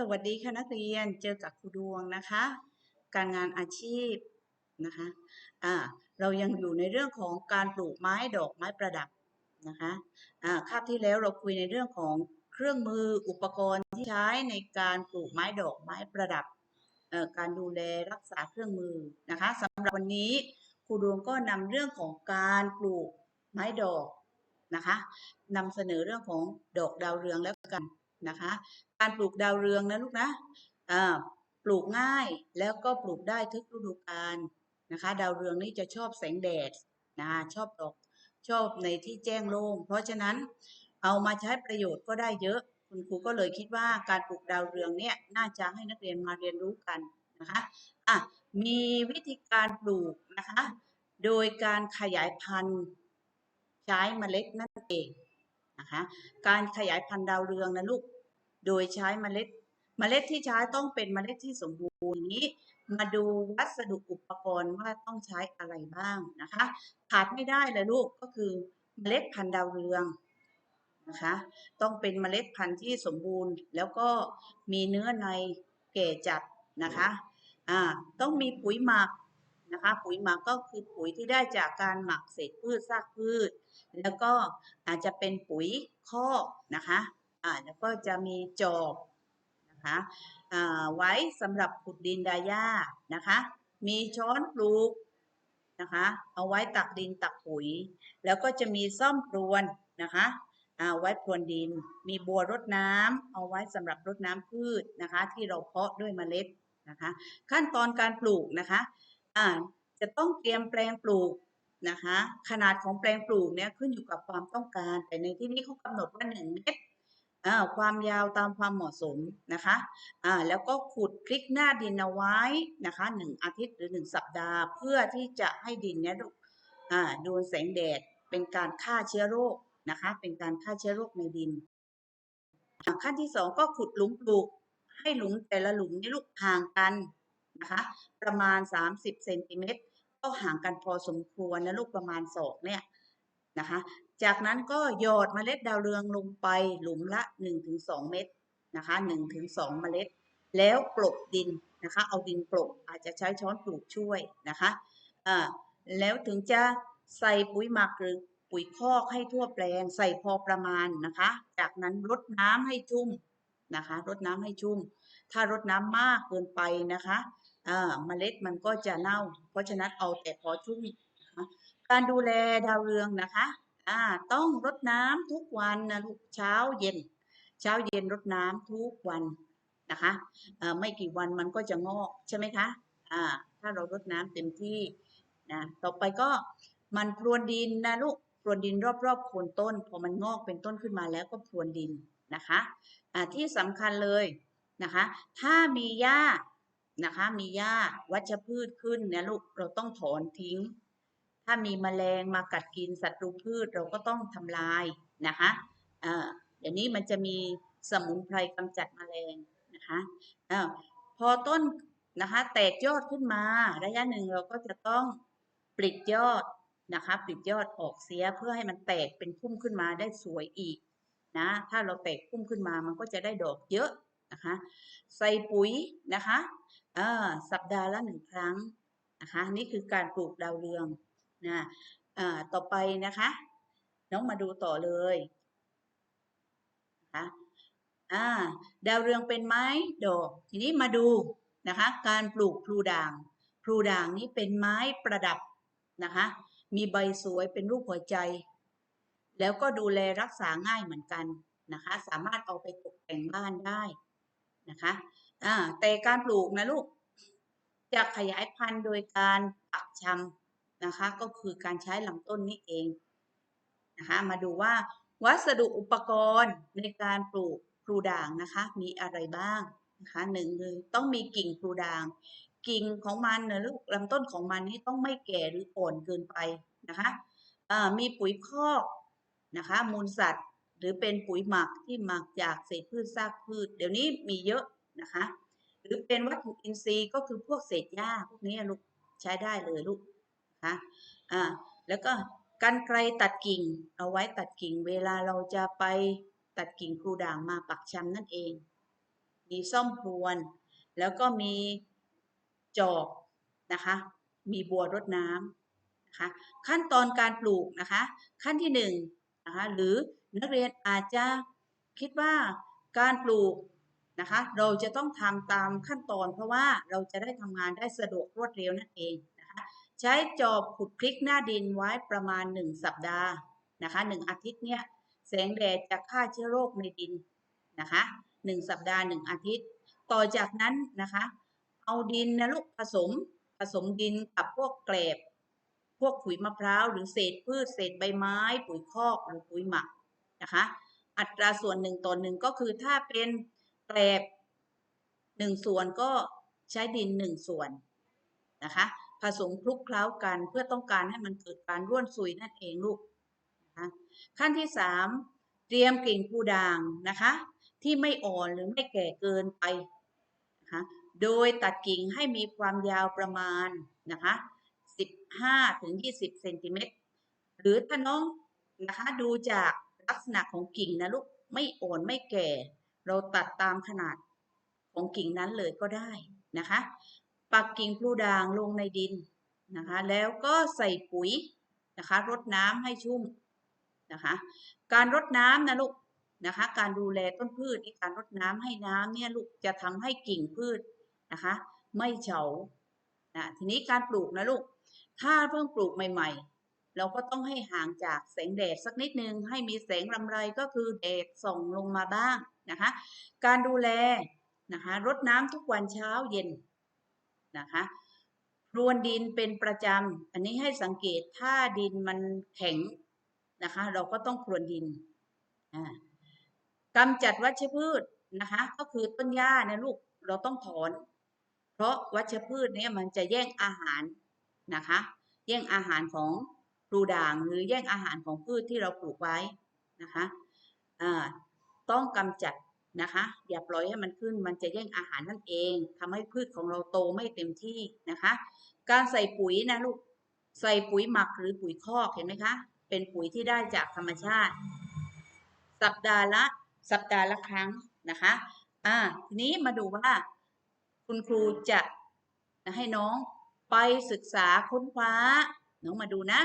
สวัสดีค่ะนักเรียนเจอกับครูดวงนะคะ การงานอาชีพนะคะอ่าเรายังอยู่ในเรื่องของการปลูกไม้ดอกไม้ประดับนะคะอ่าคาบที่แล้วเราคุยในเรื่องของเครื่องมืออุปกรณ์ที่ใช้ในการปลูกไม้ดอกไม้ประดับเอ่อการดูแลรักษาเครื่องมือนะคะสำหรับวันนี้ครูดวงก็นำเรื่องของการปลูกไม้ดอกนะคะนำเสนอเรื่องของดอกดาวเรืองแล้วกันนะคะ การปลูกดาวเรืองนะลูกนะอ่าปลูกง่ายแล้วก็ปลูกได้ทุกฤดูกาลนะคะ ดาวเรืองนี่จะชอบแสงแดดนะชอบดอกชอบในที่แจ้งโล่งเพราะฉะนั้นเอามาใช้ประโยชน์ก็ได้เยอะ คุณครูก็เลยคิดว่าการปลูกดาวเรืองเนี่ยน่าจะให้นักเรียนมาเรียนรู้กันนะคะอะมีวิธีการปลูกนะคะ โดยการขยายพันธุ์ใช้เมล็ดนั่นเองนะคะ การขยายพันธุ์ดาวเรืองนะลูก โดยใช้เมล็ด เมล็ดที่ใช้ต้องเป็นเมล็ดที่สมบูรณ์นี้ มาดูวัสดุอุปกรณ์ว่าต้องใช้อะไรบ้างนะคะขาดไม่ได้เลยลูกก็คือเมล็ดพันธุ์ดาวเรืองนะคะต้องเป็นเมล็ดพันธุ์ที่สมบูรณ์ แล้วก็มีเนื้อในแก่จัดนะคะอ่าต้องมีปุ๋ยหมักนะคะปุ๋ยหมักก็คือปุ๋ยที่ได้จากการหมักเศษพืชซากพืช แล้วก็อาจจะเป็นปุ๋ยคอกนะคะ แล้วก็จะมีจอบนะคะไว้สำหรับขุดดินดาหญ้านะคะ มีช้อนปลูกนะคะเอาไว้ตักดินตักปุ๋ย แล้วก็จะมีซ่อมพรวนนะคะเอาไว้พรวนดิน มีบัวรดน้ำเอาไว้สำหรับรดน้ำพืชนะคะ ที่เราเพาะด้วยเมล็ดนะคะ ขั้นตอนการปลูกนะคะอ่าจะต้องเตรียมแปลงปลูกนะคะ ขนาดของแปลงปลูกเนี่ยขึ้นอยู่กับความต้องการ แต่ในที่นี้เขากำหนดว่า1เมตร ความยาวตามความเหมาะสมนะคะอ่าแล้วก็ขุดพลิกหน้าดินเอาไว้นะคะ1อาทิตย์หรือ1สัปดาห์ เพื่อที่จะให้ดินเนี่ยลูกอ่าโดนแสงแดดเป็นการฆ่าเชื้อโรคนะคะ เป็นการฆ่าเชื้อโรคในดิน ขั้นที่2ก็ขุดหลุมปลูก ให้หลุมแต่ละหลุมนี่ลูกห่างกันนะคะ ประมาณ 30เซนติเมตรก็ห่างกันพอสมควรนะลูกประมาณศอกเนี่ย นะคะ จากนั้นก็หยอดเมล็ดดาวเรืองลงไปหลุมละ 1-2 เม็ดนะคะ 1-2 เมล็ด แล้วกลบดินนะคะ เอาดินกลบอาจจะใช้ช้อนปลูกช่วยนะคะอ่าแล้วถึงจะใส่ปุ๋ยหมักหรือปุ๋ยคอกให้ทั่วแปลงใส่พอประมาณนะคะ จากนั้นรดน้ำให้ชุ่มนะคะรดน้ำให้ชุ่ม ถ้ารดน้ำมากเกินไปนะคะอ่าเมล็ดมันก็จะเน่า เพราะฉะนั้นเอาแต่พอชุ่ม การดูแลดาวเรืองนะคะอ่าต้องรดน้ำทุกวันนะลูกเช้าเย็น เช้าเย็นรดน้ำทุกวันนะคะอ่าไม่กี่วันมันก็จะงอกใช่ไหมคะอ่าถ้าเรารดน้ำเต็มที่นะต่อไปก็มันพรวนดินนะลูกพรวนดินรอบๆโคนต้น พอมันงอกเป็นต้นขึ้นมาแล้วก็พรวนดินนะคะอ่าที่สำคัญเลยนะคะ ถ้ามีหญ้านะคะ มีหญ้าวัชพืชขึ้นเนี่ยลูกเราต้องถอนทิ้ง ถ้ามีแมลงมากัดกินศัตรูพืชเราก็ต้องทำลายนะคะเดี๋ยวนี้มันจะมีสมุนไพรกำจัดแมลงนะคะอพอต้นนะคะแตกยอดขึ้นมา ระยะหนึ่งเราก็จะต้องปลิดยอดนะคะปลิดยอดออกเสียเพื่อให้มันแตกเป็นพุ่มขึ้นมาได้สวยอีกนะถ้าเราแตกพุ่มขึ้นมามันก็จะได้ดอกเยอะนะคะใส่ปุ๋ยนะคะสัปดาห์ละหนึ่งครั้งนะคะนี่คือการปลูกดาวเรือง นะต่อไปนะคะ น้องมาดูต่อเลยนะคะอ่าดาวเรืองเป็นไม้ดอก ทีนี้มาดูนะคะ การปลูกพลูด่างพลูด่างนี้เป็นไม้ประดับนะคะ มีใบสวยเป็นรูปหัวใจ แล้วก็ดูแลรักษาง่ายเหมือนกันนะคะ สามารถเอาไปตกแต่งบ้านได้นะคะอ่าแต่การปลูกนะลูกจะขยายพันธุ์โดยการปักชำ นะคะ ก็คือการใช้ลำต้นนี้เองนะคะมาดูว่าวัสดุอุปกรณ์ในการปลูกพลูด่างนะคะ มีอะไรบ้างนะคะหนึ่งเลยต้องมีกิ่งพลูด่าง กิ่งของมันนะลูกลำต้นของมันนี่ต้องไม่แก่หรืออ่อนเกินไปนะคะมีปุ๋ยคอกนะคะ มูลสัตว์หรือเป็นปุ๋ยหมักที่หมักจากเศษพืชซากพืช เดี๋ยวนี้มีเยอะนะคะ หรือเป็นวัตถุอินทรีย์ก็คือพวกเศษหญ้าพวกนี้ลูกใช้ได้เลยลูก นะคะอ่าแล้วก็กันไกรตัดกิ่งเอาไว้ตัดกิ่งเวลาเราจะไปตัดกิ่งครูด่างมาปักชำนั่นเอง มีซ่อมพรวน แล้วก็มีจอบนะคะ มีบัวรดน้ำนะคะ ขั้นตอนการปลูกนะคะ ขั้นที่หนึ่งนะคะหรือนักเรียนอาจจะคิดว่าการปลูกนะคะ เราจะต้องทำตามขั้นตอนเพราะว่าเราจะได้ทำงานได้สะดวกรวดเร็วนั่นเอง ใช้จอบขุดคลิกหน้าดินไว้ประมาณ 1 สัปดาห์นะคะ1อาทิตย์เนี่ยแสงแดดจะฆ่าเชื้อโรคในดินนะคะ1สัปดาห์ 1 อาทิตย์ ต่อจากนั้นนะคะเอาดินนะลูกผสมผสมดินกับพวกแกลบ พวกขุยมะพร้าวหรือเศษพืชเศษใบไม้ ปุ๋ยคอกหรือปุ๋ยหมักนะคะอัตราส่วนหนึ่งต่อหนึ่งก็คือถ้าเป็นแกลบหนึ่งส่วนก็ใช้ดินหนึ่งส่วนนะคะ ผสมคลุกเคล้ากันเพื่อต้องการให้มันเกิดการร่วนซุยนั่นเองลูกนะคะขั้นที่สามเตรียมกิ่งปูด่างนะคะ ที่ไม่อ่อนหรือไม่แก่เกินไปนะคะโดยตัดกิ่งให้มีความยาวประมาณนะคะ15ถึง20เซนติเมตรหรือถ้าน้องนะคะดูจากลักษณะของกิ่งนะลูกไม่อ่อนไม่แก่ เราตัดตามขนาดของกิ่งนั้นเลยก็ได้นะคะ ปักกิ่งพลูด่างลงในดินนะคะ แล้วก็ใส่ปุ๋ยนะคะ รดน้ำให้ชุ่มนะคะ การรดน้ำนะลูกนะคะ การดูแลต้นพืชการรดน้ำให้น้ำเนี่ยลูกจะทำให้กิ่งพืชนะคะ ไม่เฉานะทีนี้การปลูกนะลูก ถ้าเพิ่งปลูกใหม่ ๆ เราก็ต้องให้ห่างจากแสงแดดสักนิดนึง ให้มีแสงลำไรก็คือแดดส่องลงมาบ้างนะคะ การดูแลนะคะ รดน้ำทุกวันเช้าเย็น นะคะพรวนดินเป็นประจำ อันนี้ให้สังเกตถ้าดินมันแข็งนะคะ เราก็ต้องพรวนดินกำจัดวัชพืชนะคะ ก็คือต้นหญ้านะลูกเราต้องถอน เพราะวัชพืชเนี่ยมันจะแย่งอาหารนะคะ แย่งอาหารของปลูด่างหรือแย่งอาหารของพืชที่เราปลูกไว้นะคะต้องกำจัด นะคะ อย่าปล่อยให้มันขึ้นมันจะแย่งอาหารนั่นเองทำให้พืชของเราโตไม่เต็มที่นะคะ การใส่ปุ๋ยนะลูกใส่ปุ๋ยหมักหรือปุ๋ยคอกเห็นไหมคะ เป็นปุ๋ยที่ได้จากธรรมชาติ สัปดาห์ละสัปดาห์ละครั้งนะคะอ่าทีนี้มาดูว่า คุณครูจะให้น้องไปศึกษาค้นคว้า น้องมาดูนะ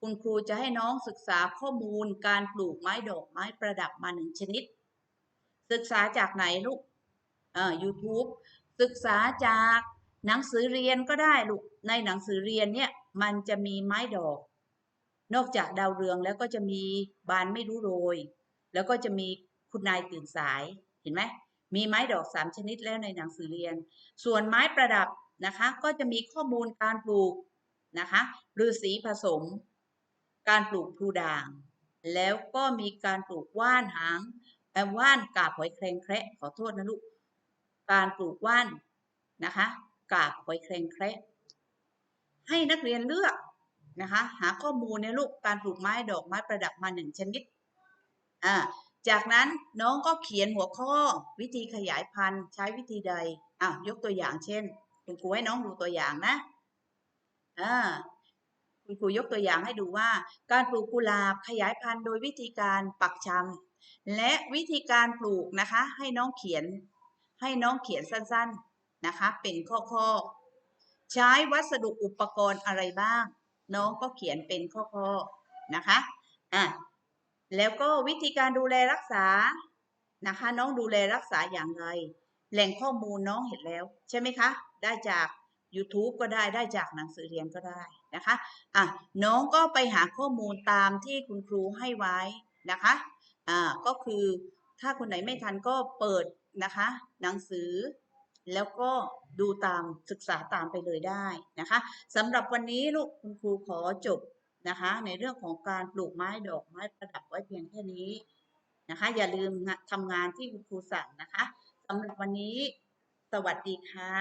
คุณครูจะให้น้องศึกษาข้อมูลการปลูกไม้ดอกไม้ประดับมาหนึ่งชนิด ศึกษาจากไหนลูกเอ่อ YouTube ศึกษาจากหนังสือเรียนก็ได้ลูก ในหนังสือเรียนเนี่ยมันจะมีไม้ดอก นอกจากดาวเรืองแล้วก็จะมีบานไม่รู้โรย แล้วก็จะมีคุณนายตื่นสาย เห็นไหม มีไม้ดอกสามชนิดแล้วในหนังสือเรียน ส่วนไม้ประดับนะคะ ก็จะมีข้อมูลการปลูกนะคะฤาษีผสม การปลูกพลูด่าง แล้วก็มีการปลูกว่านหาง ว่านกาบหอยแครงแคระขอโทษนะลูก การปลูกว่านนะคะกาบหอยแครงแคระให้นักเรียนเลือกนะคะหาข้อมูลในลูกการปลูกไม้ดอกไม้ประดับมาหนึ่งชนิดอ่าจากนั้นน้องก็เขียนหัวข้อวิธีขยายพันธุ์ใช้วิธีใดอะยกตัวอย่างเช่น คุณครูให้น้องดูตัวอย่างนะอ่าคุณครูยกตัวอย่างให้ดูว่า การปลูกกุหลาบขยายพันธุ์โดยวิธีการปักชำ และวิธีการปลูกนะคะ ให้น้องเขียนให้น้องเขียนสั้นๆนะคะ เป็นข้อๆใช้วัสดุอุปกรณ์อะไรบ้าง น้องก็เขียนเป็นข้อๆนะคะอะแล้วก็วิธีการดูแลรักษานะคะ น้องดูแลรักษาอย่างไร แหล่งข้อมูลน้องเห็นแล้ว ใช่ไหมคะ ได้จาก YouTube ก็ได้ได้จากหนังสือเรียนก็ได้นะคะอะน้องก็ไปหาข้อมูลตามที่คุณครูให้ไว้นะคะ่าก็คือถ้าคนไหนไม่ทันก็เปิดนะคะ หนังสือ แล้วก็ดูตามศึกษาตามไปเลยได้นะคะสำหรับวันนี้ลูกคุณครูขอจบนะคะ ในเรื่องของการปลูกไม้ดอกไม้ประดับไว้เพียงแค่นี้นะคะ อย่าลืมทำงานที่คุณครูสั่งนะคะสำหรับวันนี้ สวัสดีค่ะ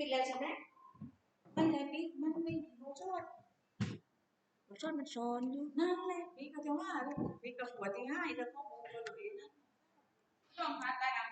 පිල්ලසන මල්ලපි මන්නේ නොසොත් නොසොත් නොසොන් යු නාලේ පික තවා පික කුවතින් හා ඉතකෝ මොකද වෙන ต้องพัดได้นะ